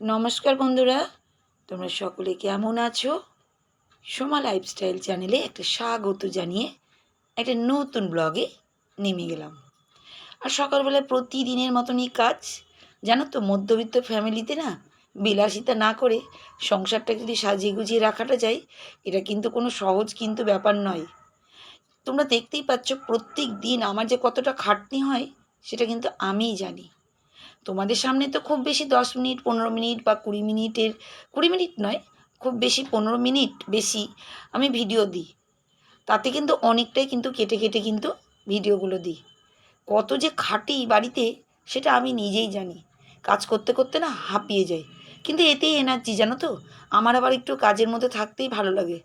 নমস্কার বন্ধুরা, তোমরা সকলে কেমন আছো? সোমা লাইফস্টাইল চ্যানেলে একটা স্বাগত জানিয়ে একটা নতুন ব্লগে নেমে গেলাম। আর সকালবেলায় প্রতিদিনের মতনই কাজ, জানো তো, মধ্যবিত্ত ফ্যামিলিতে না বিলাসিতা না করে সংসারটা যদি সাজিয়ে গুজিয়ে রাখাটা যায়, এটা কিন্তু কোনো সহজ কিন্তু ব্যাপার নয়। তোমরা দেখতেই পাচ্ছ, প্রত্যেক দিন আমার যে কতটা খাটনি হয়, সেটা কিন্তু আমিই জানি। তোমাদের সামনে তো খুব বেশি দশ মিনিট, পনেরো মিনিট বা কুড়ি মিনিটের, কুড়ি মিনিট নয়, খুব বেশি পনেরো মিনিট বেশি আমি ভিডিও দিই। তাতে কিন্তু অনেকটাই কিন্তু কেটে কেটে কিন্তু ভিডিওগুলো দিই। কত যে খাটি বাড়িতে সেটা আমি নিজেই জানি। কাজ করতে করতে না হাঁপিয়ে যাই। কিন্তু এতেই এনার্জি জানো তো? আমার আবার একটু কাজের মধ্যে থাকতেই ভালো লাগে।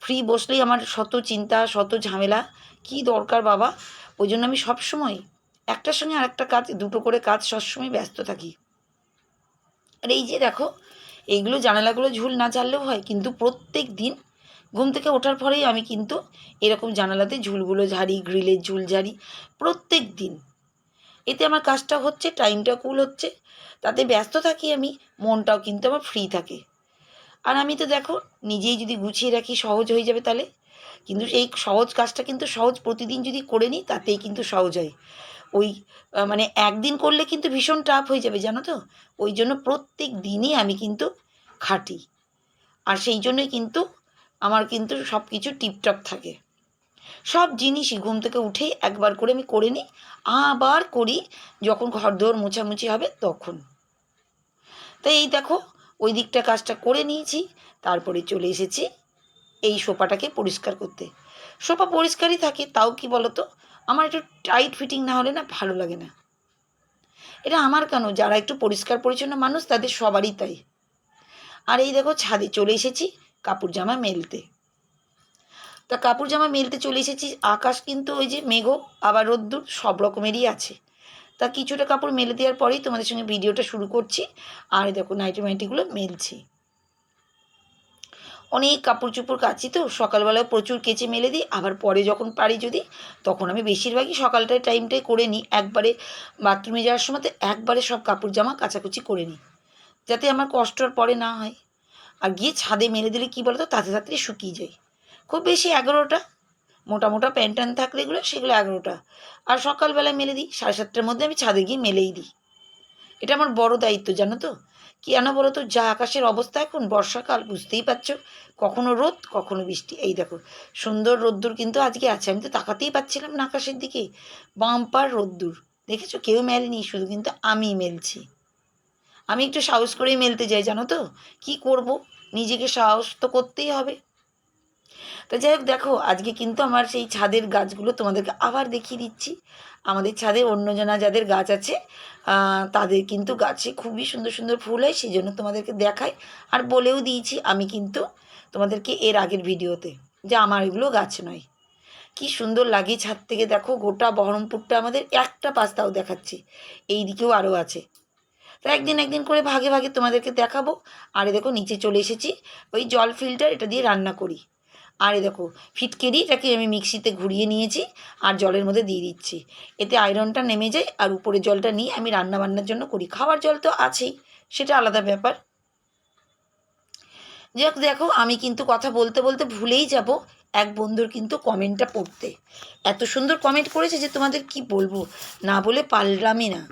ফ্রি বসলেই আমার শত চিন্তা, শত ঝামেলা, কি দরকার বাবা? ওই জন্য আমি সবসময় একটার সঙ্গে আরেকটা কাজ, দুটো করে কাজ সবসময় ব্যস্ত থাকি। আর এই যে দেখো, এইগুলো জানালাগুলো ঝুল না ঝাড়লেও হয়, কিন্তু প্রত্যেক দিন ঘুম থেকে ওঠার পরেই আমি কিন্তু এরকম জানালাতে ঝুলগুলো ঝাড়ি, গ্রিলের ঝুল ঝাড়ি প্রত্যেক দিন। এতে আমার কাজটা হচ্ছে, টাইমটা কুল হচ্ছে, তাতে ব্যস্ত থাকি আমি, মনটাও কিন্তু আমার ফ্রি থাকে। আর আমি তো দেখো, নিজেই যদি গুছিয়ে রাখি সহজ হয়ে যাবে তাহলে, কিন্তু এই সহজ কাজটা কিন্তু সহজ প্রতিদিন যদি করে নিই, তাতেই কিন্তু সহজ হয়। ওই মানে একদিন করলে কিন্তু ভীষণ টাফ হয়ে যাবে, জানো তো? ওই জন্য প্রত্যেক দিনই আমি কিন্তু খাটি। আর সেই জন্যই কিন্তু আমার কিন্তু সব কিছু টিপটপ থাকে। সব জিনিসই ঘুম থেকে উঠেই একবার করে আমি করে নিই, আবার করি যখন ঘর দোর মোছামুছি হবে তখন। তো এই দেখো, ওই দিকটা কাজটা করে নিয়েছি, তারপরে চলে এসেছি এই সোফাটাকে পরিষ্কার করতে। সোফা পরিষ্কারই থাকে, তাও কি বলো তো আমার একটু টাইট ফিটিং না হলে না ভালো লাগে না। এটা আমার কেন? যারা একটু পরিষ্কার পরিচ্ছন্ন মানুষ, তাদের সবারই তাই। আর এই দেখো, ছাদে চলে এসেছি কাপড় জামা মেলতে। তা কাপড় জামা মেলতে চলে এসেছি, আকাশ কিন্তু ওই যে মেঘ, আবার রোদ্দুর, সব রকমেরই আছে। তা কিছুটা কাপড় মেলে দেওয়ার পরেই তোমাদের সঙ্গে ভিডিওটা শুরু করছি। আর দেখো নাইটি মাইটিগুলো মেলছি। অনেক কাপড় চোপড় কাচি তো, সকালবেলায় প্রচুর কেচে মেলে দিই, আবার পরে যখন পারি যদি, তখন আমি বেশিরভাগই সকালটায় টাইমটাই করে নিই, একবারে বাথরুমে যাওয়ার সময় তো একবারে সব কাপড় জামা কাচাকুচি করে নিই, যাতে আমার কষ্ট আর পরে না হয়। আর গিয়ে ছাদে মেলে দিলে কী বলতো, তাতে তাড়াতাড়ি শুকিয়ে যায়। খুব বেশি এগারোটা, মোটা মোটা প্যান্ট ট্যান্ট থাকলে এগুলো, সেগুলো এগারোটা। আর সকালবেলায় মেলে দিই, সাড়ে সাতটার মধ্যে আমি ছাদে গিয়ে মেলেই দিই। এটা আমার বড় দায়িত্ব, জানো তো? কেন বলো তো? যা আকাশের অবস্থা এখন, বর্ষাকাল, বুঝতেই পারছ? কখনো রোদ, কখনো বৃষ্টি। এই দেখো, সুন্দর রোদ্দুর কিন্তু আজকে আছে। আমি তো তাকাতেই পাচ্ছিলাম না আকাশের দিকে। বাম্পার রোদ্দুর। দেখেছ? কেউ মেলেনি শুধু কিন্তু আমি মেলছি। আমি একটু সাহস করেই মেলতে যাই, জানো তো? কি করব? নিজেকে সাহস তো করতেই হবে। তো যাই হোক, দেখো, আজকে কিন্তু আমার সেই ছাদের গাছগুলো তোমাদেরকে আবার দেখিয়ে দিচ্ছি। আমাদের ছাদে অন্যজনা যাদের গাছ আছে তাদের কিন্তু গাছে খুবই সুন্দর সুন্দর ফুল হয়, সেই জন্য তোমাদেরকে দেখাই। আর বলেও দিয়েছি আমি কিন্তু তোমাদেরকে এর আগের ভিডিওতে যে আমার এগুলো গাছ নয়। কি সুন্দর লাগে ছাদ থেকে, দেখো, গোটা বহরমপুরটা আমাদের একটা পাস্তাও দেখাচ্ছি এই দিকেও আরও আছে। তো একদিন একদিন করে ভাগে ভাগে তোমাদেরকে দেখাবো। আর দেখো, নিচে চলে এসেছি, ওই জল ফিল্টার এটা দিয়ে রান্না করি। আর দেখো ফিটকেরি এটাকে আমি মিক্সিতে ঘুরিয়ে নিয়েছি আর জলের মধ্যে দিয়ে দিচ্ছি। এতে আয়রনটা নেমে যায় আর উপরে জলটা নিয়ে আমি রান্না বান্নার জন্য করি। খাওয়ার জল তো আছেই, সেটা আলাদা ব্যাপার। যাক, দেখো, আমি কিন্তু কথা বলতে বলতে ভুলেই যাব এক বন্ধুর কিন্তু কমেন্টটা পড়তে। এত সুন্দর কমেন্ট করেছে যে তোমাদের কি বলব, না বলে পারলামই না।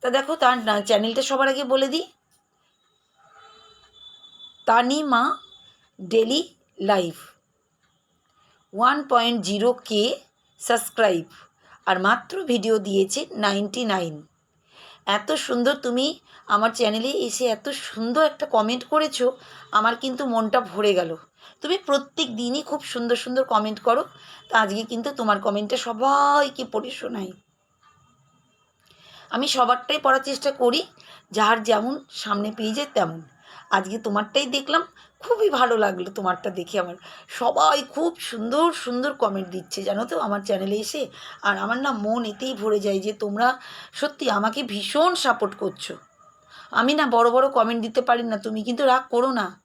তা দেখো, তার চ্যানেলটা সবার আগে বলে দিই। Tanima daily live. One point zero কে সাবস্ক্রাইব আর মাত্র ভিডিও দিয়েছে নাইনটি নাইন এত সুন্দর তুমি আমার চ্যানেলে এসে এত সুন্দর একটা কমেন্ট করেছ, আমার কিন্তু মনটা ভরে গেল। তুমি প্রত্যেক দিনই খুব সুন্দর সুন্দর কমেন্ট করো। তা আজকে কিন্তু তোমার কমেন্টটা সবাইকে পড়ে শোনাই। আমি সবারটাই পড়ার চেষ্টা করি, যার যেমন সামনে পেয়ে যায় তেমন। আজকে তোমারটাই দেখলাম খুবই ভালো লাগল তোমারটা দেখে আমার। সবাই খুব সুন্দর সুন্দর কমেন্ট দিচ্ছে, জানো তো? আমার চ্যানেলে এসে। আর আমার না মন এতেই ভরে যায় যে তোমরা সত্যি আমাকে ভীষণ সাপোর্ট করছ। আমি না বড় বড় কমেন্ট দিতে পারি না, তুমি কিন্তু রাগ করো না।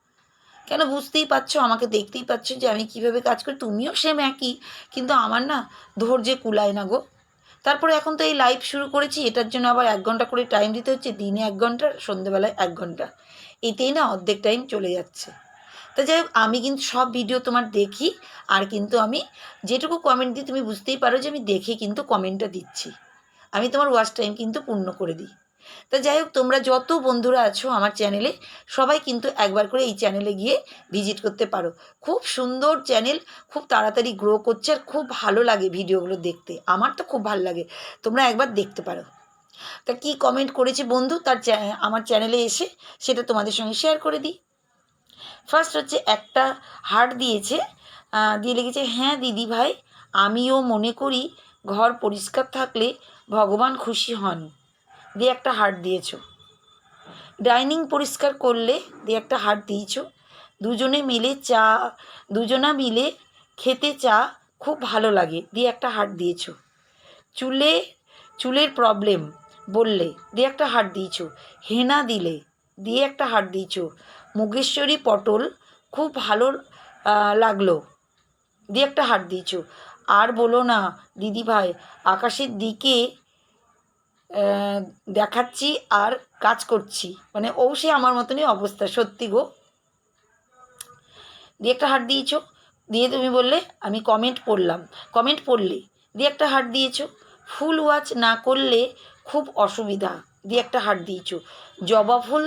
কেন বুঝতেই পারছ? আমাকে দেখতেই পাচ্ছ যে আমি কীভাবে কাজ করি। তুমিও সেম একই। কিন্তু আমার না ধৈর্যে কুলায় না গো। তারপরে এখন তো এই লাইভ শুরু করেছি, এটার জন্য আবার এক ঘণ্টা করে টাইম দিতে হচ্ছে। দিনে এক ঘণ্টা, সন্ধেবেলায় এক ঘণ্টা। এতেই না অর্ধেক টাইম চলে যাচ্ছে। তা যাই হোক আমি কিন্তু সব ভিডিও তোমার দেখি, আর কিন্তু আমি যেটুকু কমেন্ট দিই, তুমি বুঝতেই পারো যে আমি দেখে কিন্তু কমেন্টটা দিচ্ছি। আমি তোমার ওয়াচ টাইম কিন্তু পূর্ণ করে দিই। তা যাই হোক তোমরা যত বন্ধুরা আছো আমার চ্যানেলে সবাই কিন্তু একবার করে এই চ্যানেলে গিয়ে ভিজিট করতে পারো। খুব সুন্দর চ্যানেল খুব তাড়াতাড়ি গ্রো করছে আর খুব ভালো লাগে ভিডিওগুলো দেখতে। আমার তো খুব ভালো লাগে। তোমরা একবার দেখতে পারো। তা কি কমেন্ট করেছে বন্ধু? তার আমার চ্যানেলে এসে সেটা তোমাদের সঙ্গে শেয়ার করে দিই। ফার্স্ট হচ্ছে একটা হার্ট দিয়েছে দিয়ে লিখেছে হ্যাঁ দিদি ভাই, আমিও মনে করি ঘর পরিষ্কার থাকলে ভগবান খুশি হন। দিয়ে একটা হার্ট দিয়েছ। ডাইনিং পরিষ্কার করলে দিয়ে একটা হার্ট দিয়েছ। দুজনে মিলে চা, দুজনা মিলে খেতে চা খুব ভালো লাগে। দিয়ে একটা হার্ট দিয়েছ। চুলে, চুলের প্রবলেম বললে, দিয়ে একটা হার্ট দিয়েছ। হেনা দিলে, দিয়ে একটা হার্ট দিয়েছ। মুগেশ্বরী পটল খুব ভালো লাগল। দিয়ে একটা হার্ট দিয়েছ। আর বলো না, দিদি ভাই, আকাশের দিকে দেখাচ্ছি আর কাজ করছি। মানে ও সে আমার মতনই অবস্থা, সত্যি গো। দিয়ে একটা হার্ট দিয়েছ। দিয়ে তুমি বললে, আমি কমেন্ট পড়লাম। কমেন্ট পড়লে, দিয়ে একটা হার্ট দিয়েছ। ফুল ওয়াচ না করলে খুব অসুবিধা। দিয়ে একটা হার্ট দিয়েছ। জবা ফুল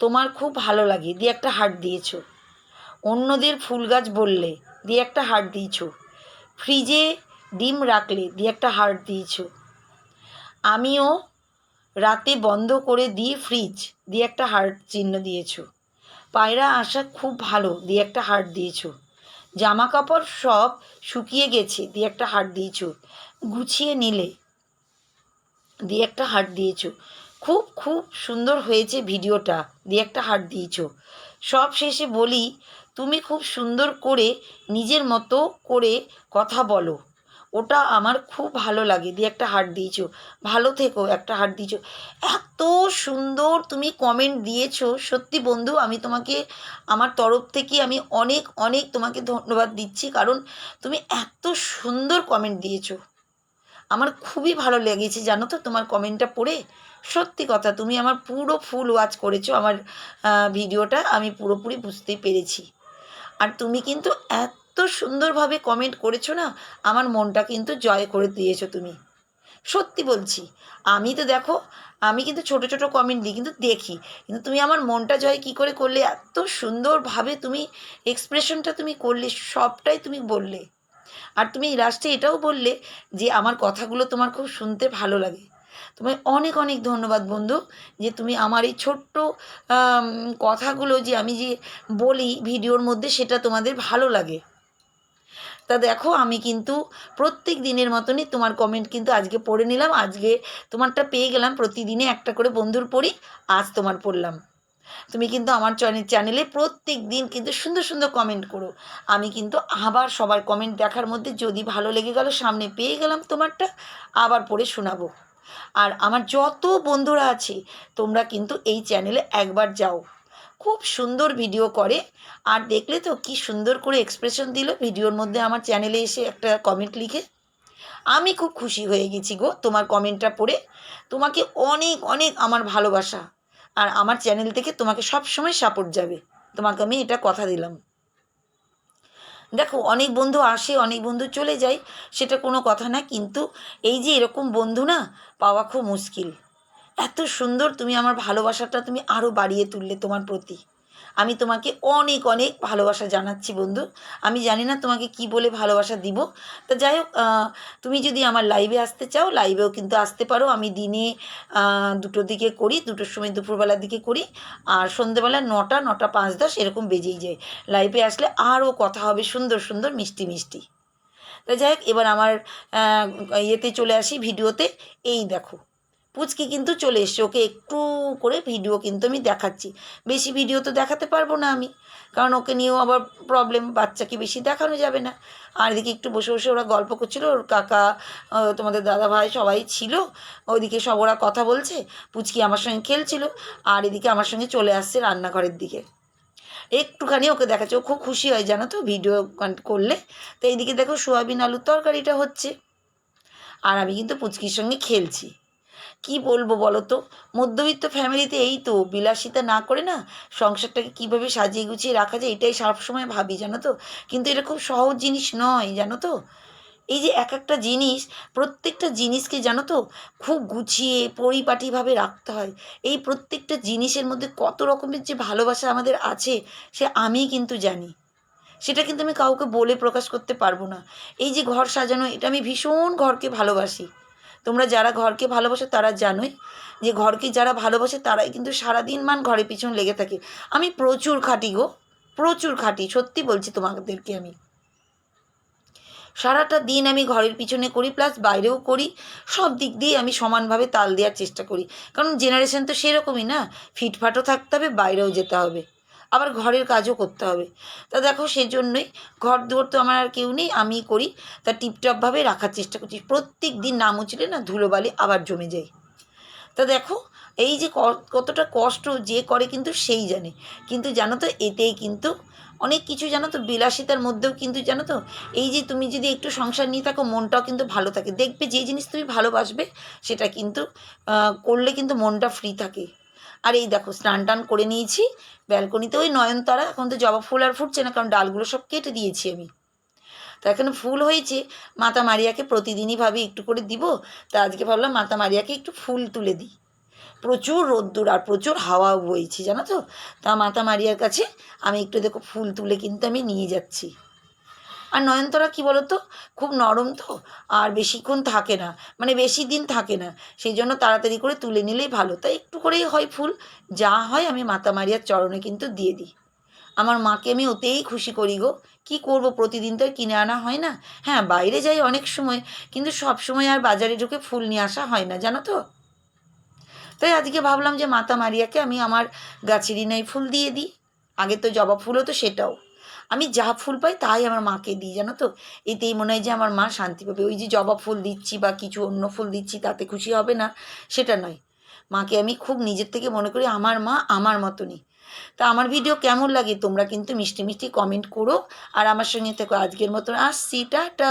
তোমার খুব ভালো লাগে, দিয়ে একটা হাট দিয়েছ। অন্যদের ফুল গাছ বললে, দিয়ে একটা হাট দিয়েছ। ফ্রিজে ডিম রাখলে, দিয়ে একটা হাট দিয়েছ। আমিও রাতে বন্ধ করে দিয়ে ফ্রিজ, দিয়ে একটা হার্ট চিহ্ন দিয়েছ। পায়রা আসা খুব ভালো, দিয়ে একটা হার্ট দিয়েছ। জামা কাপড় সব শুকিয়ে গেছে, দিয়ে একটা হাট দিয়েছ। গুছিয়ে নিলে, দিয়ে একটা হাট দিয়েছ। খুব খুব সুন্দর হয়েছে ভিডিওটা। দিয়ে একটা হার্ট দিয়েছ। সব শেষে বলি, তুমি খুব সুন্দর করে নিজের মতো করে কথা বলো। ওটা আমার খুব ভালো লাগে। দিয়ে একটা হার্ট দিয়েছ। ভালো থেকো, একটা হার্ট দিয়েছ। এত সুন্দর তুমি কমেন্ট দিয়েছ। সত্যি বন্ধু, আমি তোমাকে, আমার তরফ থেকে আমি অনেক অনেক তোমাকে ধন্যবাদ দিচ্ছি। কারণ তুমি এত সুন্দর কমেন্ট দিয়েছ। আমার খুবই ভালো লেগেছে, জানো তো? তোমার কমেন্টটা পড়ে। সত্যি কথা, তুমি আমার পুরো ফুল ওয়াচ করেছ আমার ভিডিওটা আমি পুরোপুরি বুঝতে পেরেছি। আর তুমি কিন্তু এত সুন্দরভাবে কমেন্ট করেছ না, আমার মনটা কিন্তু জয় করে দিয়েছ তুমি। সত্যি বলছি। আমি তো দেখো, আমি কিন্তু ছোট ছোট কমেন্ট দিই কিন্তু দেখি। কিন্তু তুমি আমার মনটা জয় কী করে করলে? এত সুন্দরভাবে তুমি এক্সপ্রেশনটা তুমি করলে, সবটাই তুমি বললে। আর তুমি লাস্টে এটাও বললে যে আমার কথাগুলো তোমার খুব শুনতে ভালো লাগে। তোমায় অনেক অনেক ধন্যবাদ বন্ধু যে তুমি আমার এই ছোট্ট কথাগুলো যে আমি যে বলি ভিডিওর মধ্যে সেটা তোমাদের ভালো লাগে। তা দেখো আমি কিন্তু প্রত্যেক দিনের মতনই তোমার কমেন্ট কিন্তু আজকে পড়ে নিলাম। আজকে তোমারটা পেয়ে গেলাম। প্রতিদিনে একটা করে বন্ধুর পড়ি আজ তোমার পড়লাম। তুমি কিন্তু আমার চ্যানেল প্রত্যেক দিন কিন্তু সুন্দর সুন্দর কমেন্ট করো। আমি কিন্তু আবার সবার কমেন্ট দেখার মধ্যে যদি ভালো লেগে গেল, সামনে পেয়ে গেলাম তোমারটা, আবার পড়ে শোনাবো। আর আমার যত বন্ধুরা আছে, তোমরা কিন্তু এই চ্যানেলে একবার যাও। খুব সুন্দর ভিডিও করে। আর দেখলে তো কি সুন্দর করে এক্সপ্রেশন দিল ভিডিওর মধ্যে আমার চ্যানেলে এসে একটা কমেন্ট লিখে। আমি খুব খুশি হয়ে গেছি গো তোমার কমেন্টটা পড়ে। তোমাকে অনেক অনেক আমার ভালোবাসা। আর আমার চ্যানেল থেকে তোমাকে সব সময় সাপোর্ট যাবে। তোমাকে আমি এটা কথা দিলাম। দেখো, অনেক বন্ধু আসে, অনেক বন্ধু চলে যায়, সেটা কোনো কথা না, কিন্তু এই যে এরকম বন্ধু না, পাওয়া খুব মুশকিল। এত সুন্দর তুমি আমার ভালোবাসাটা তুমি আরও বাড়িয়ে তুললে তোমার প্রতি। আমি তোমাকে অনেক অনেক ভালোবাসা জানাচ্ছি বন্ধু। আমি জানি না তোমাকে কি বলে ভালোবাসা দিব। তা যাই হোক তুমি যদি আমার লাইভে আসতে চাও লাইভেও কিন্তু আসতে পারো। আমি দিনে দুটোর দিকে করি, দুটোর সময় দুপুরবেলার দিকে করি। আর সন্ধ্যেবেলা নটা নটা পাঁচ দশ এরকম বেজেই যায়। লাইভে আসলে আরও কথা হবে, সুন্দর সুন্দর, মিষ্টি মিষ্টি। তা যাই হোক, এবার আমার ইয়েতে চলে আসি ভিডিওতে এই দেখো। পুচকি কিন্তু চলে এসছে। ওকে একটু করে ভিডিও কিন্তু আমি দেখাচ্ছি। বেশি ভিডিও তো দেখাতে পারব না আমি। কারণ ওকে নিয়েও আবার প্রবলেম বাচ্চাকে বেশি দেখানো যাবে না। আর এদিকে একটু বসে বসে ওরা গল্প করছিল। ওর কাকা তোমাদের দাদা ভাই সবাই ছিল। ওইদিকে সব ওরা কথা বলছে। পুচকি আমার সঙ্গে খেলছিল। আর এদিকে আমার সঙ্গে চলে আসছে রান্নাঘরের দিকে। একটুখানি ওকে দেখাচ্ছে। ও খুব খুশি হয়, জানো তো ভিডিও করলে। তো এইদিকে দেখো, সোয়াবিন আলুর তরকারিটা হচ্ছে। আর আমি কিন্তু পুচকির সঙ্গে খেলছি। কি বলব বলো তো মধ্যবিত্ত ফ্যামিলিতে এই তো, বিলাসিতা না করে না সংসারটাকে কীভাবে সাজিয়ে গুছিয়ে রাখা যায় এটাই সবসময় ভাবি, জানো তো? কিন্তু এটা খুব সহজ জিনিস নয়, জানো তো? এই যে এক একটা জিনিস, প্রত্যেকটা জিনিসকে জানো তো, খুব গুছিয়ে পরিপাটিভাবে রাখতে হয়। এই প্রত্যেকটা জিনিসের মধ্যে কত রকমের যে ভালোবাসা আমাদের আছে, সে আমি কিন্তু জানি। সেটা কিন্তু আমি কাউকে বলে প্রকাশ করতে পারব না। এই যে ঘর সাজানো, এটা আমি ভীষণ ঘরকে ভালোবাসি। তোমরা যারা ঘরকে ভালোবাসো তারা জানোই যে ঘরকে যারা ভালোবাসে তারাই কিন্তু সারাদিন মান ঘরের পিছন লেগে থাকে। আমি প্রচুর খাটি গো, প্রচুর খাটি, সত্যি বলছি তোমাদেরকে আমি। সারাটা দিন আমি ঘরের পিছনে করি প্লাস বাইরেও করি, সব দিক দিয়ে আমি সমানভাবে তাল দেওয়ার চেষ্টা করি। কারণ জেনারেশন তো সেরকমই না, ফিটফাটও থাকতে হবে, বাইরেও যেতে হবে। আবার ঘরের কাজও করতে হবে। তা দেখো সেজন্যই ঘর দুয়ার তো আমার আর কেউ নেই, আমিই করি। তা টিপটপভাবে রাখার চেষ্টা করছি। প্রত্যেক দিন না মুছলে না ধুলোবালি আবার জমে যায়। তা দেখো, এই যে কতটা কষ্ট যে করে কিন্তু সেই জানে। কিন্তু জানো তো, এতেই কিন্তু অনেক কিছু জানো তো, বিলাসিতার মধ্যেও কিন্তু জানো তো, এই যে তুমি যদি একটু সংসার নিয়ে থাকো, মনটাও কিন্তু ভালো থাকে। দেখবে যে জিনিস তুমি ভালোবাসবে, সেটা কিন্তু করলে কিন্তু মনটা ফ্রি থাকে। আর এই দেখো, স্নান টান করে নিয়েছি। ব্যালকনিতে ওই নয়নতারা, এখন তো জবা ফুল আর ফুটছে না, কারণ ডালগুলো সব কেটে দিয়েছি আমি। তো এখানে ফুল হয়েছে, মাতা মারিয়াকে প্রতিদিনই ভাবি একটু করে দিব। তা আজকে ভাবলাম মাতা মারিয়াকে একটু ফুল তুলে দিই। প্রচুর রোদ্দুর আর প্রচুর হাওয়া বইছে, জানো তো? তা মাতা মারিয়ার কাছে আমি একটু দেখো, ফুল তুলে কিন্তু আমি নিয়ে যাচ্ছি। আর নয়নতরা কী বলো তো খুব নরম তো, আর বেশিক্ষণ থাকে না মানে বেশি দিন থাকে না, সেই জন্য তাড়াতাড়ি করে তুলে নিলেই ভালো। তাই একটু করেই হয় ফুল, যা হয় আমি মাতা মারিয়ার চরণে কিন্তু দিয়ে দিই। আমার মাকে আমি ওতেই খুশি করি গো। কি করব প্রতিদিন তো আর কিনে আনা হয় না। হ্যাঁ বাইরে যাই অনেক সময়, কিন্তু সব সময় আর বাজারে ঢুকে ফুল নিয়ে আসা হয় না, জানো তো? তাই আজকে ভাবলাম যে মাতা মারিয়াকে আমি আমার গাছেরই নাই ফুল দিয়ে দিই। আগে তো জবা ফুল হতো সেটাও। আমি যা ফুল পাই তাই আমার মাকে দিই, জানো তো? এতেই মনে হয় যে আমার মা শান্তি পাবে। ওই যে জবা ফুল দিচ্ছি বা কিছু অন্য ফুল দিচ্ছি তাতে খুশি হবে না, সেটা নয়। মাকে আমি খুব নিজের থেকে মনে করি আমার মা আমার মতনই। তা আমার ভিডিও কেমন লাগে তোমরা কিন্তু মিষ্টি মিষ্টি কমেন্ট করো। আর আমার সঙ্গে থেকো। আজকের মতন আসছি, টাটা।